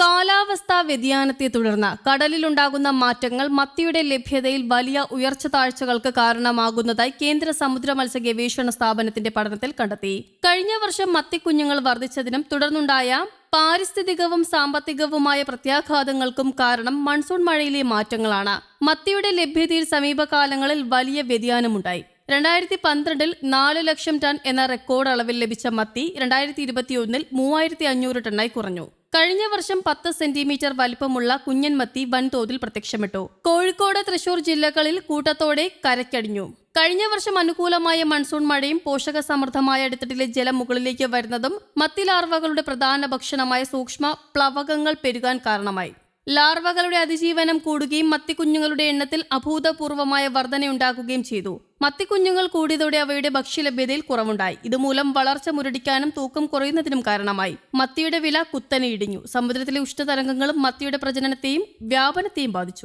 കാലാവസ്ഥാ വ്യതിയാനത്തെ തുടർന്ന് കടലിലുണ്ടാകുന്ന മാറ്റങ്ങൾ മത്തിയുടെ ലഭ്യതയിൽ വലിയ ഉയർച്ച താഴ്ചകൾക്ക് കാരണമാകുന്നതായി കേന്ദ്ര സമുദ്ര മത്സ്യ ഗവേഷണ സ്ഥാപനത്തിന്റെ പഠനത്തിൽ കണ്ടെത്തി. കഴിഞ്ഞ വർഷം മത്തിക്കുഞ്ഞുങ്ങൾ വർദ്ധിച്ചതിനും തുടർന്നുണ്ടായ പാരിസ്ഥിതികവും സാമ്പത്തികവുമായ പ്രത്യാഘാതങ്ങൾക്കും കാരണം മൺസൂൺ മഴയിലെ മാറ്റങ്ങളാണ്. മത്തിയുടെ ലഭ്യതയിൽ സമീപകാലങ്ങളിൽ വലിയ വ്യതിയാനമുണ്ടായി. രണ്ടായിരത്തി പന്ത്രണ്ടിൽ നാല് ലക്ഷം ടൺ എന്ന റെക്കോർഡ് അളവിൽ ലഭിച്ച മത്തി രണ്ടായിരത്തി ഇരുപത്തിയൊന്നിൽ മൂവായിരത്തി അഞ്ഞൂറ് ടണ്ണായി കുറഞ്ഞു. കഴിഞ്ഞ വർഷം പത്ത് സെന്റിമീറ്റർ വലിപ്പമുള്ള കുഞ്ഞൻമത്തി വൻതോതിൽ പ്രത്യക്ഷപ്പെട്ടു. കോഴിക്കോട് തൃശൂർ ജില്ലകളിൽ കൂട്ടത്തോടെ കരക്കടിഞ്ഞു. കഴിഞ്ഞ വർഷം അനുകൂലമായ മൺസൂൺ മഴയും പോഷക സമൃദ്ധമായ അടിത്തട്ടിലെ ജലം മുകളിലേക്ക് വരുന്നതും മത്തി ലാർവകളുടെ പ്രധാന ഭക്ഷണമായ സൂക്ഷ്മ പ്ലവകങ്ങൾ പെരുകാൻ കാരണമായി. ലാർവകളുടെ അതിജീവനം കൂടുകയും മത്തിക്കുഞ്ഞുങ്ങളുടെ എണ്ണത്തിൽ അഭൂതപൂർവമായ വർധനയുണ്ടാക്കുകയും ചെയ്തു. മത്തിക്കുഞ്ഞുങ്ങൾ കൂടിയതോടെ അവയുടെ ഭക്ഷ്യലഭ്യതയിൽ കുറവുണ്ടായി. ഇതുമൂലം വളർച്ച മുരടിക്കാനും തൂക്കം കുറയുന്നതിനും കാരണമായി. മത്തിയുടെ വില കുത്തനെ ഇടിഞ്ഞു. സമുദ്രത്തിലെ ഉഷ്ണതരംഗങ്ങളും മത്തിയുടെ പ്രജനനത്തെയും വ്യാപനത്തെയും ബാധിച്ചു.